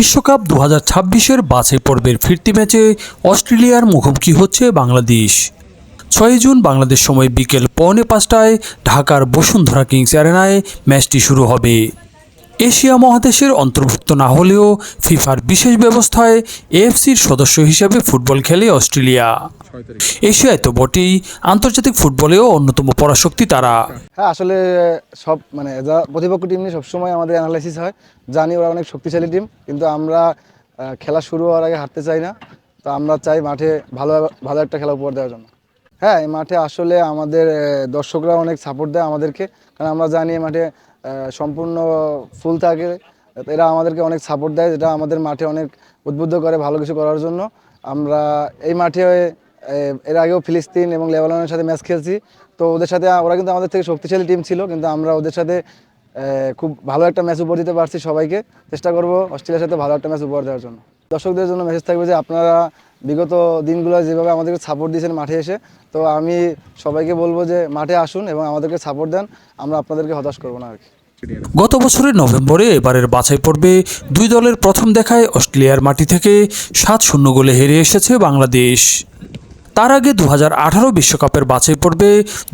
বিশ্বকাপ দু হাজার ছাব্বিশের বাছাই পর্বের ফিরতি ম্যাচে অস্ট্রেলিয়ার মুখোমুখি হচ্ছে বাংলাদেশ। ছয় জুন বাংলাদেশ সময় বিকেল পৌনে পাঁচটায় ঢাকার বসুন্ধরা কিংস অ্যারেনায় ম্যাচটি শুরু হবে। এশিয়া মহাদেশের অন্তর্ভুক্ত না হলেও ফিফার বিশেষ ব্যবস্থায় এএফসির সদস্য হিসেবে ফুটবল খেলে অস্ট্রেলিয়া। এশিয়ায় তো বটেই, আন্তর্জাতিক ফুটবলেও অন্যতম পরাশক্তি তারা। হ্যাঁ আসলে, সব মানে যা প্রতিপক্ষ টিম নিয়ে সবসময় আমাদের অ্যানালাইসিস হয়, জানি ওরা অনেক শক্তিশালী টিম কিন্তু আমরা খেলা শুরু হওয়ার আগে হারতে চাই না, তো আমরা চাই মাঠে ভালো ভালো একটা খেলা উপহার দেওয়ার জন্য। হ্যাঁ এই মাঠে আসলে আমাদের দর্শকরা অনেক সাপোর্ট দেয় আমাদেরকে, কারণ আমরা জানি এই মাঠে সম্পূর্ণ ফুল থাকে। এরা আমাদেরকে অনেক সাপোর্ট দেয়, যেটা আমাদের মাঠে অনেক উদ্বুদ্ধ করে ভালো কিছু করার জন্য। আমরা এই মাঠে এর আগেও ফিলিস্তিন এবং লেবাননের সাথে ম্যাচ খেলছি। তো ওদের সাথে ওরা কিন্তু আমাদের থেকে শক্তিশালী টিম ছিল, কিন্তু আমরা ওদের সাথে খুব ভালো একটা ম্যাচ উপহার দিতে পারছি সবাইকে। চেষ্টা করব অস্ট্রেলিয়ার সাথে ভালো একটা ম্যাচ উপহার দেওয়ার জন্য। দর্শকদের জন্য মেসেজ থাকবে যে আপনারা বিগত দিনগুলো যেভাবে আমাদেরকে সাপোর্ট দিয়েছেন মাঠে এসে, তো আমি সবাইকে বলব যে মাঠে আসুন এবং আমাদেরকে সাপোর্ট দেন, আমরা আপনাদেরকে হতাশ করব না আর কি। গত বছরের নভেম্বরে এবারের বাছাই পর্বে দুই দলের প্রথম দেখায় অস্ট্রেলিয়ার মাটি থেকে সাত শূন্য গোলে হেরে এসেছে বাংলাদেশ। তার আগে দু বিশ্বকাপের বাছাই পর্বে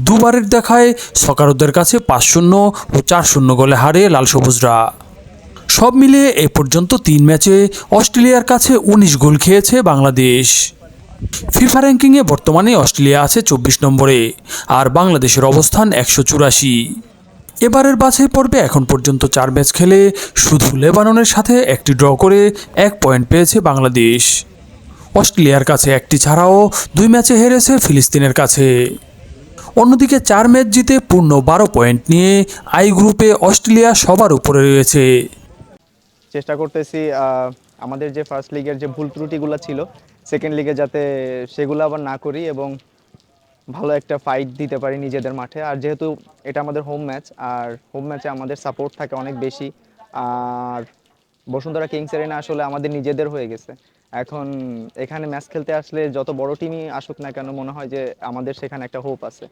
দুবারের দেখায় সকারুদের কাছে পাঁচ শূন্য ও চার শূন্য গোলে হারে লাল সবুজরা। সব মিলিয়ে এ পর্যন্ত তিন ম্যাচে অস্ট্রেলিয়ার কাছে উনিশ গোল খেয়েছে বাংলাদেশ। ফিফা র্যাঙ্কিংয়ে বর্তমানে অস্ট্রেলিয়া আছে চব্বিশ নম্বরে, আর বাংলাদেশের অবস্থান একশো চুরাশি। এবারের বাছাই পর্বে এখন পর্যন্ত চার ম্যাচ খেলে শুধু লেবাননের সাথে একটি ড্র করে এক পয়েন্ট পেয়েছে বাংলাদেশ। অস্ট্রেলিয়ার কাছে একটি ছাড়াও দুই ম্যাচে হেরেছে ফিলিস্তিনের কাছে। অন্যদিকে চার ম্যাচ জিতে পূর্ণ বারো পয়েন্ট নিয়ে আই গ্রুপে অস্ট্রেলিয়া সবার উপরে রয়েছে। চেষ্টা করতেছি আমাদের যে ফার্স্ট লিগের যে ভুল ত্রুটিগুলো ছিল সেকেন্ড লিগে যাতে সেগুলো আবার না করি এবং ভালো একটা ফাইট দিতে পারি নিজেদের মাঠে। আর যেহেতু এটা আমাদের হোম ম্যাচ আর হোম ম্যাচে আমাদের সাপোর্ট থাকে অনেক বেশি, আর বসুন্ধরা কিংস এরিনা আসলে আমাদের নিজেদের হয়ে গেছে। এখন এখানে ম্যাচ খেলতে আসলে যত বড় টিমই আসুক না কেন, মনে হয় যে আমাদের সেখানে একটা হোপ আছে।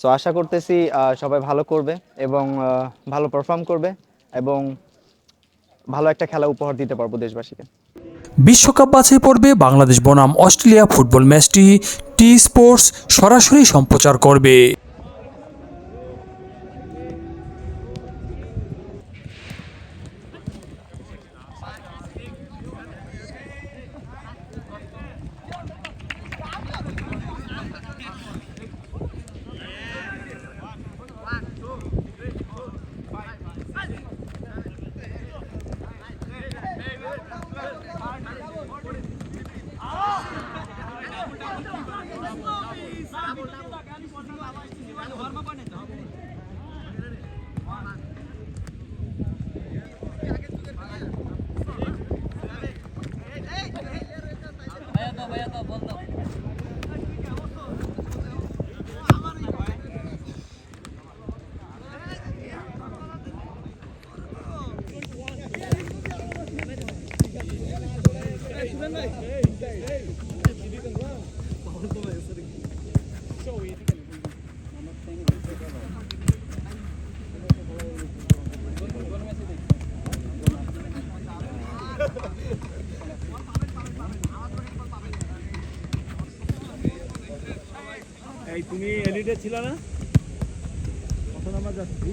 সো আশা করতেছি সবাই ভালো করবে এবং ভালো পারফর্ম করবে এবং ভালো একটা খেলা উপহার দিতে পারব দেশবাসীকে। বিশ্বকাপ বাছাই পর্বে বাংলাদেশ বনাম অস্ট্রেলিয়া ফুটবল ম্যাচটি টি স্পোর্টস সরাসরি সম্প্রচার করবে। Hey, hey, hey. এই তুমি এলিডে ছিল না? কত নাম্বার যাচ্ছি?